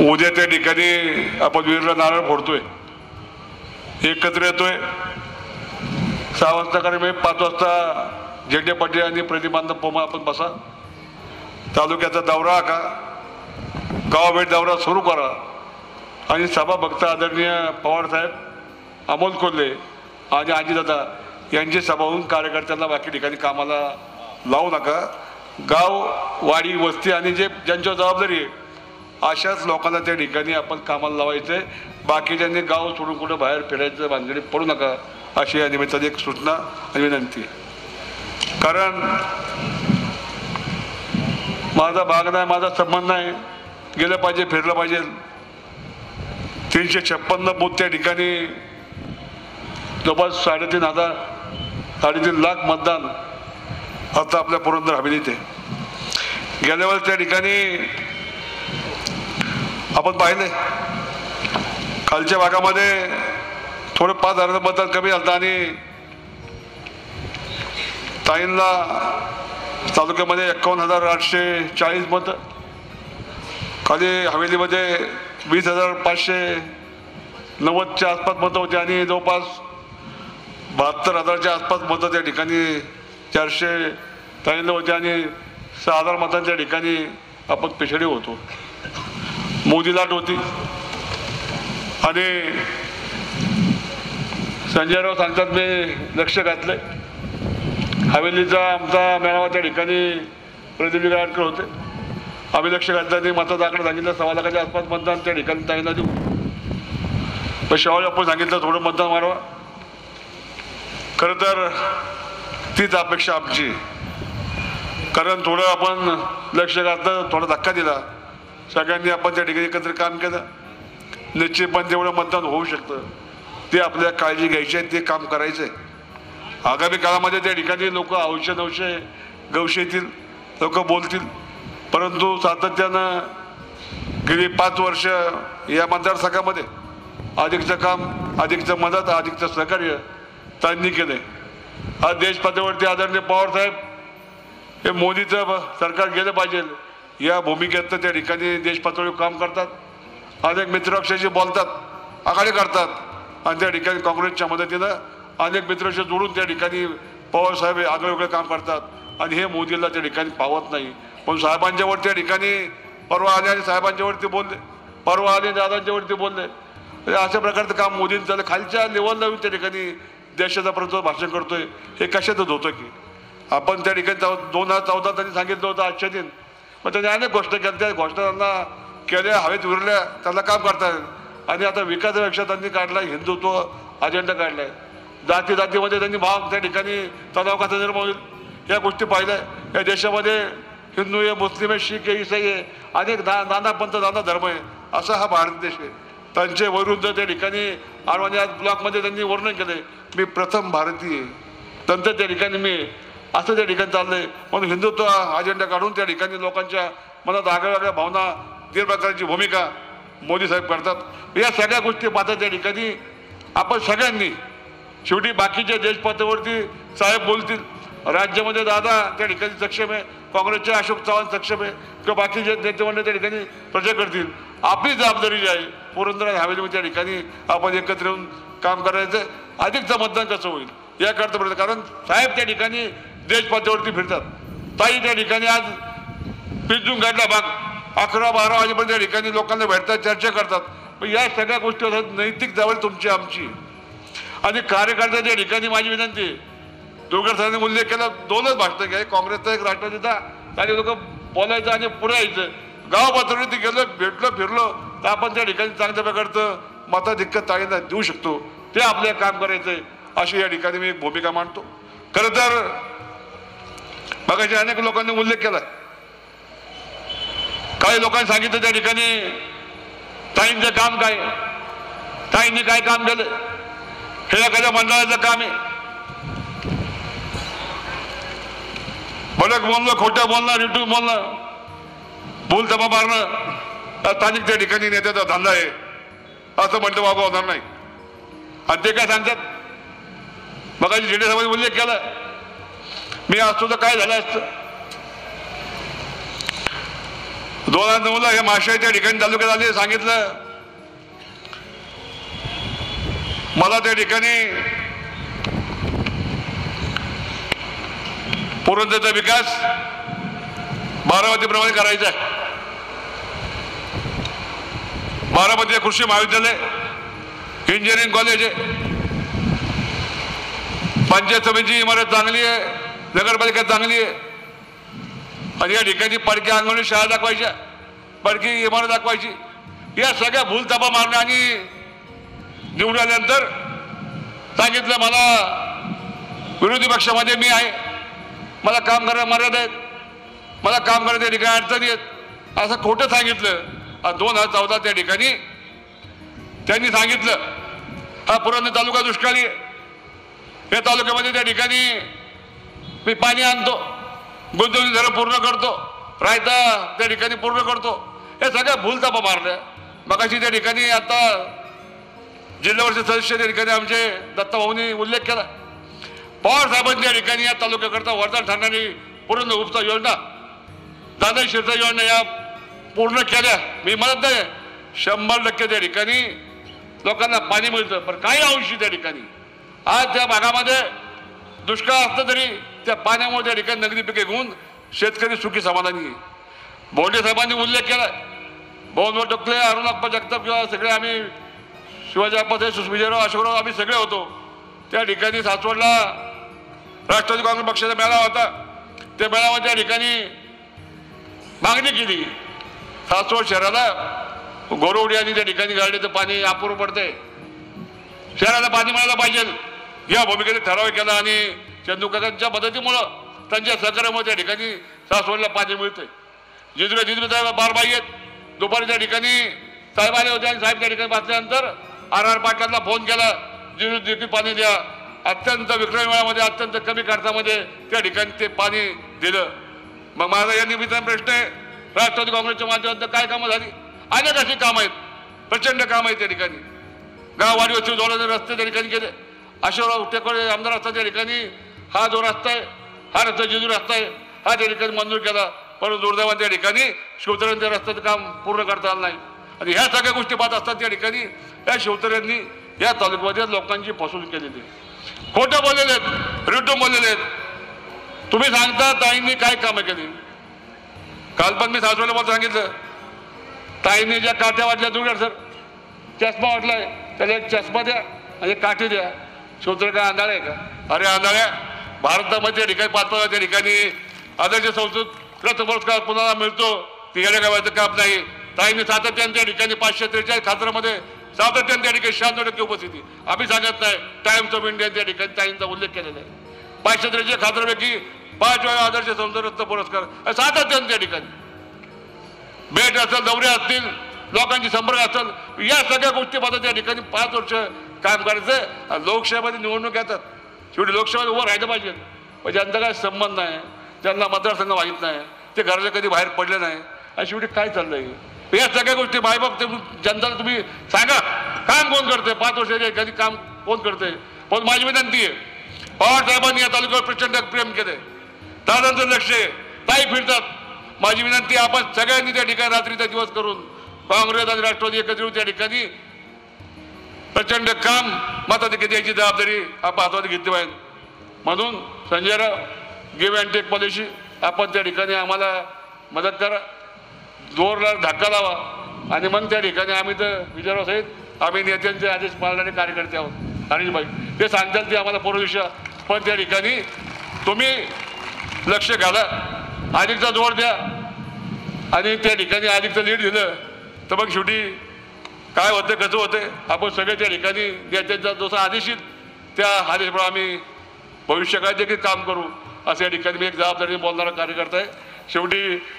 उद्या त्या ठिकाणी आपण वीरला नारळ फोडतोय. एकत्र येतोय. सहा वाजता कारण पाच वाजता झेंडे पाटील आणि प्रतिबांध पोमा आपण बसा. तालुक्याचा दौरा का गावाभेट दौरा सुरू करा. आणि सभा भक्त आदरणीय पवारसाहेब अमोल कोल्हे आणि आजीदादा यांची सभा होऊन कार्यकर्त्यांना बाकी ठिकाणी कामाला लावू नका. गाव वाडी वस्ती आणि जे ज्यांच्यावर जबाबदारी आहे अशाच लोकांना त्या ठिकाणी आपण कामाला लावायचं आहे बाकीच्यांनी गाव सोडून कुठं बाहेर फिरायचं भानगडीत पडू नका अशी या निमित्ताने एक सूचना आणि विनंती. कारण माझा भाग नाही माझा संबंध नाही. गेलं पाहिजे फिरलं पाहिजे. तीनशे छप्पन्न बूथ त्या ठिकाणी जवळपास साडेतीन हजार साडेतीन लाख मतदान आता आपल्या पुरंदर हवेलीत आहे. गेल्या वेळेस त्या ठिकाणी आपण पाहिले. खालच्या भागामध्ये थोडं पाच हजार मतदान कमी झालं आणि ताईंना तालुक्यामध्ये एकावन्न हजार आठशे चाळीस मतं. खाली हवेलीमध्ये वीस हजार पाचशे नव्वदच्या आसपास मतं होती आणि जवळपास बहात्तर हजारच्या आसपास मतं त्या ठिकाणी चारशे ताईंना होते आणि सहा हजार मतांच्या ठिकाणी आपण पिछडी होतो. मोदी लाट होती. आणि संजयराव सांगतात मी लक्ष घातलंय. हवेलीचा आमचा मेळावा त्या ठिकाणी प्रदीप गाडकर होते. आम्ही लक्ष घातलं आणि मताचा सांगितलं सव्वा लाखाच्या आसपास मतदान त्या ठिकाणी ताईंना देऊ. पण शेवाळी आपण सांगितलं थोडं मतदान वाढवा. खरं तर तीच अपेक्षा आमची. कारण थोडं आपण लक्ष घातलं थोडा धक्का दिला. सगळ्यांनी आपण त्या ठिकाणी एकत्र काम केलं. निश्चितपणे तेवढं मतदान होऊ शकतं. ते आपल्या काळजी घ्यायची आहे ते काम करायचं आहे. आगामी काळामध्ये त्या ठिकाणी लोक औषध नवशे गवशे येतील लोक बोलतील. परंतु सातत्यानं गेली पाच वर्ष या मतदारसंघामध्ये अधिकचं काम अधिकचं मदत अधिकचं सहकार्य त्यांनी केलंय. हा देश पातळीवरती आदरणीय पवारसाहेब हे मोदीचं ब- सरकार गेलं पाहिजे. या भूमिकेत त्या ठिकाणी देशपातळीवर काम करतात. अनेक मित्रपक्षाशी बोलतात आघाडी करतात. आणि त्या ठिकाणी काँग्रेसच्या मदतीनं अनेक मित्राशी जोडून त्या ठिकाणी पवारसाहेब हे आगळे वेगळे काम करतात. आणि हे मोदीला त्या ठिकाणी पावत नाही. पण साहेबांच्यावर त्या ठिकाणी परवा आले आणि साहेबांच्यावरती बोलले. परवा आले दादांच्यावरती बोलले. म्हणजे अशा प्रकारचं काम मोदींनी झालं. खालच्या लेवलला त्या ठिकाणी देशाचा प्रति भाषण करतोय. हे कशातच होतं की? आपण त्या ठिकाणी चौ- दोन हजार चौदा त्यांनी सांगितलं होतं आजच्या दिन. मग त्यांनी अनेक घोषणा केल्या त्या घोषणा त्यांना केल्या हवेत उरल्या त्यांना काम करतात आणि आता विकासापेक्षा त्यांनी काढला हिंदुत्व अजेंडा काढलाय. जाती जातीमध्ये त्यांनी भाव त्या ठिकाणी तणाव कसा निर्माण होईल. या गोष्टी पाहिल्या. या देशामध्ये हिंदू आहे मुस्लिम आहे शीख आहे इसाई आहे. अनेक ना नाना पंथ नाना धर्म आहे. असा हा भारत देश आहे. त्यांचे विरुद्ध त्या ठिकाणी आणि आज ब्लॉकमध्ये त्यांनी वर्णन केले मी प्रथम भारतीय नंतर त्या ठिकाणी मी असं त्या ठिकाणी चाललंय. म्हणून हिंदुत्व अजेंडा काढून त्या ठिकाणी लोकांच्या मनात आगळ्या भावना प्रकारची भूमिका मोदी साहेब करतात. या सगळ्या गोष्टी मात्र त्या ठिकाणी आपण सगळ्यांनी शेवटी बाकीच्या देश पातळीवरती साहेब बोलतील. राज्यामध्ये दादा त्या ठिकाणी सक्षम आहे. काँग्रेसचे अशोक चव्हाण सक्षम आहे. किंवा बाकीचे नेते त्या ठिकाणी प्रचार करतील. आपली जबाबदारी जी आहे पुरंदर हवेलीमध्ये त्या ठिकाणी आपण एकत्र येऊन काम करायचं अधिकचं मतदान कसं होईल? याकरता प्रयत्न कारण साहेब त्या ठिकाणी देशपातळीवरती फिरतात. ताई त्या ठिकाणी आज पिंजून काढला भाग. अकरा बारा वाजेपर्यंत त्या ठिकाणी लोकांना भेटतात चर्चा करतात. पण या सगळ्या गोष्टी होतात नैतिक जवळ तुमची आमची. आणि कार्यकर्त्याच्या ठिकाणी माझी विनंती आहे दुर्गड सरांनी उल्लेख केला दोनच भाषण घ्या काँग्रेसचा एक राष्ट्रवादीचा. आणि लोक बोलायचं आणि पुढे यायचं. गाव पातळीवरती गेलो भेटलो फिरलो तर आपण त्या ठिकाणी चांगल्या प्रकारचं मताधिक्य ताईंना देऊ शकतो. ते आपल्याला काम करायचं आहे अशी या ठिकाणी मी एक भूमिका मांडतो. खरं तर मगाशी अनेक लोकांनी उल्लेख केला. काही लोकांनी सांगितलं त्या ठिकाणी ताईंचं काम काय? ताईंनी काय काम केलं? हे एखाद्या मंडळाचं काम आहे. भलक बोलणं खोटं बोलणं रिटू बोलणं बोल तमा मारणं. स्थानिक त्या ठिकाणी नेत्याचा धंदा आहे. असं म्हणलं बाबा होणार नाही. आणि ते काय सांगतात? मगाशी झेंडे सभेत उल्लेख केला. मी असतो तर काय झालं असतं? दोन हजार नऊला हे माशाई त्या ठिकाणी तालुक्यात आले सांगितलं. मला त्या ठिकाणी पुरंदरचा विकास बारामतीप्रमाणे करायचा आहे. बारामती कृषी महाविद्यालय इंजिनिअरिंग कॉलेज आहे. पंचायत समितीची इमारत चांगली आहे. नगरपालिका चांगली आहे. आणि या ठिकाणी पडकी अंगणवाडी शाळा दाखवायच्या पडकी इमारत दाखवायची. या सगळ्या भूलतापा मारण्या आणि निवडून आल्यानंतर सांगितलं मला विरोधी पक्षामध्ये मी आहे. मला काम करायला मर्यादा आहेत. मला काम करायच्या ठिकाणी अडचणी आहेत. असं खोटं सांगितलं. दोन हजार चौदा त्या ठिकाणी त्यांनी सांगितलं हा पुरंदर तालुका दुष्काळी आहे. या तालुक्यामध्ये त्या ठिकाणी मी पाणी आणतो गुंतवणूक झालं पूर्ण करतो रायता त्या ठिकाणी पूर्ण करतो. हे सगळ्या भूलतापा मारल्या. मगाशी त्या ठिकाणी आता जिल्हा परिषद सदस्य त्या ठिकाणी आमचे दत्ताभाऊंनी उल्लेख केला. पवार साहेबांनी त्या ठिकाणी या तालुक्याकरता वरदान ठरणारी पूर्ण उपचा योजना दादा योजना या पूर्ण केल्या. मी म्हणत नाही शंभर टक्के त्या ठिकाणी लोकांना पाणी मिळतं पण काही अंशी त्या ठिकाणी. आज त्या भागामध्ये दुष्काळ असलं तरी त्या पाण्यामुळे त्या ठिकाणी नगदी पिके घेऊन शेतकरी सुखी समाधानी बोंडे साहेबांनी उल्लेख केला. भवनवर टोकले अरुणाप्पा जगताप किंवा सगळे आम्ही शिवाजी अप्पा सुस्मिजयराव अशोकराव आम्ही सगळे होतो. त्या ठिकाणी सासवडला राष्ट्रवादी काँग्रेस पक्षाचा मेळावा होता. त्या मेळावा त्या ठिकाणी मागणी केली. सासवड शहराला गोरवडी आणि त्या ठिकाणी गाडीचं पाणी अपुरं पडते शहराला पाणी मिळायला पाहिजे. या भूमिकेने ठराव केला आणि चंदूकाकांच्या मदतीमुळं त्यांच्या सहकार्यामुळे त्या ठिकाणी सासवडला पाणी मिळते जिजुरे जिजुरे साहेब बारबाई आहेत. दुपारी त्या ठिकाणी साहेब आले होते आणि साहेब त्या ठिकाणी बसल्यानंतर आर आर पाटलांना फोन केला जिजू देखील पाणी द्या. अत्यंत विक्रमी वेळामध्ये अत्यंत कमी खर्चामध्ये त्या ठिकाणी ते पाणी दिलं. मग माझा या निमित्ताने प्रश्न आहे राष्ट्रवादी काँग्रेसच्या माध्यमातून काय कामं झाली? अनेक अशी कामं आहेत प्रचंड कामं आहेत त्या ठिकाणी. गाववाडी वस्तू जोडणारे रस्ते त्या ठिकाणी केले. अशोकराव टेकोडे आमदार असतात त्या ठिकाणी हा जो रस्ता आहे हा रस्ता जेजू रस्ता आहे हा त्या ठिकाणी मंजूर केला. परंतु दुर्दैवाने त्या ठिकाणी शिवतऱ्यांच्या रस्त्याचं काम पूर्ण करता आलं नाही. आणि ह्या सगळ्या गोष्टी पाहत असतात त्या ठिकाणी या शिवतऱ्यांनी या तालुक्यामध्ये लोकांची फसवणूक केलेली खोटं बोललेले आहेत रिटून बोललेले आहेत. तुम्ही सांगता ताईंनी काय कामं केली? काल पण मी सासवडला मला सांगितलं. ताईंनी ज्या काठ्या वाटल्या तुम्ही सर चष्मा वाटलाय. त्याला एक चष्मा द्या आणि काठी द्या. शोत्र काय आंधळा आहे का? अरे आंधळ्या भारतामध्ये ठिकाणी पाच पाच त्या ठिकाणी आदर्श संस्कृत रथ पुरस्कार कुणाला मिळतो ती काय व्हायचं काम नाही. ताईंनी सातत्याने त्या ठिकाणी पाचशे त्रेचाळीस खात्रामध्ये सातत्याने त्या ठिकाणी शहाण्णव टक्के उपस्थिती. आम्ही सांगत नाही टाइम्स ऑफ इंडिया त्या ठिकाणी ताईंचा उल्लेख केलेला आहे. पाचशे त्रेचाळीस खात्रापैकी पाच वेळा आदर्श संस्कृत रत्न पुरस्कार. सातत्याने त्या ठिकाणी. भेट असेल दौरे असतील लोकांची संपर्क असेल या सगळ्या गोष्टी पाहता त्या ठिकाणी पाच वर्ष काम करायचं आणि लोकसभेमध्ये निवडणूक येतात. शेवटी लोकसभेत उभं राहिलं पाहिजे. म्हणजे पण ज्यांचा काय संबंध नाही. ज्यांना मतदारसंघ माहीत नाही. ते घराच्या कधी बाहेर पडले नाही. आणि शेवटी काय चाललंय? या सगळ्या गोष्टी मायबाप ते जनताला तुम्ही सांगा. काम कोण करते पाच वर्षाचे कधी काम कोण करते पण माझी विनंती आहे पवार साहेबांनी या तालुक्यावर प्रचंड प्रेम केले दादांचं लक्ष आहे. ताई फिरतात. माझी विनंती आपण सगळ्यांनी त्या ठिकाणी रात्रीचा दिवस करून काँग्रेस आणि राष्ट्रवादी एकत्र येऊन त्या ठिकाणी प्रचंड काम किती यायची जबाबदारी आपण हातात घेतली पाहिजे. म्हणून Sanjayrao give and take policy आपण त्या ठिकाणी आम्हाला मदत करा. जोरदार धक्का लावा आणि मग त्या ठिकाणी आम्ही तर विचारव सहित आम्ही नेत्यांचे आदेश पाळणारे कार्यकर्ते आहोत. हरीशभाई ते सांगतात ते आम्हाला पूर्वदिशा पण त्या ठिकाणी तुम्ही लक्ष घाला. अधिकचा जोर द्या. आणि त्या ठिकाणी अधिकचं लीड दिलं तर मग शेवटी काय होतं कसं होतं आपण सगळे त्या ठिकाणी नेत्यांचा जसा आदेश येईल त्या आदेशप्रमाणे आम्ही भविष्यकाळ देखील काम करू असं या ठिकाणी मी एक जबाबदारीने बोलणारा कार्यकर्ता आहे. शेवटी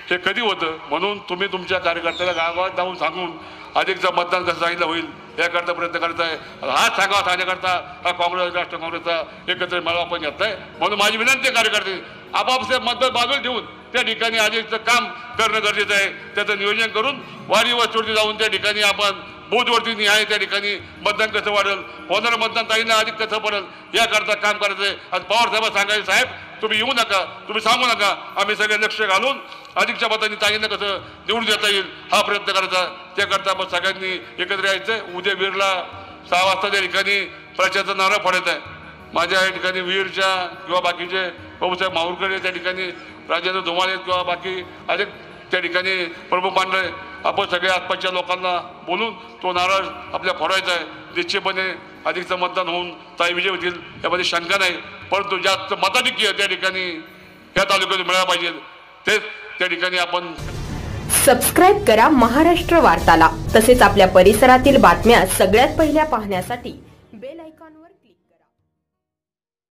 हे कधी होतं? म्हणून तुम्ही तुमच्या कार्यकर्त्याला गावात जाऊन सांगून अधिकचं मतदान कसं सांगितलं होईल याकरता प्रयत्न करत आहे हाच सांगावा सांगण्याकरता हा काँग्रेस राष्ट्र काँग्रेसचा एकत्र मला आपण आहे म्हणून माझी विनंती कार्यकर्ते आपापसे मतदान बाजूला ठेवून त्या ठिकाणी अधिकचं काम करणं गरजेचं आहे. त्याचं नियोजन करून वारी वस्तूवरती जाऊन त्या ठिकाणी आपण बूथवरती न्याय त्या ठिकाणी मतदान कसं वाढेल? होणारं मतदान ताईंना अधिक कसं पडेल? याकरता काम करायचं आहे आज पवार साहेब सांगायचे साहेब तुम्ही येऊ नका तुम्ही सांगू नका. आम्ही सगळे लक्ष घालून अधिकच्या मतांनी ताईंना कसं निवडून देता येईल हा प्रयत्न करायचा. त्याकरता आपण सगळ्यांनी एकत्र यायचं उद्या वीरला सहा वाजता त्या ठिकाणी प्रचारचा नारा पडत आहे. माझ्या या ठिकाणी वीरच्या किंवा बाकीचे बाबूसाहेब माहूरकडे त्या ठिकाणी राजेंद्र धुमाळे किंवा बाकी अनेक त्या ठिकाणी प्रमुख मांडळे आपण सगळ्या आसपासच्या लोकांना बोलून तो नारळ आपल्या फोडायचा आहे. निश्चितपणे अधिकचं मतदान होऊन ताई विजय होतील यामध्ये शंका नाही. परंतु जास्त मताधिक्य त्या ठिकाणी या तालुक्यात मिळायला पाहिजे. तेच त्या ठिकाणी आपण सबस्क्राईब करा महाराष्ट्र वार्ताला. तसेच आपल्या परिसरातील बातम्या सगळ्यात पहिल्या पाहण्यासाठी बेल आयकॉनवर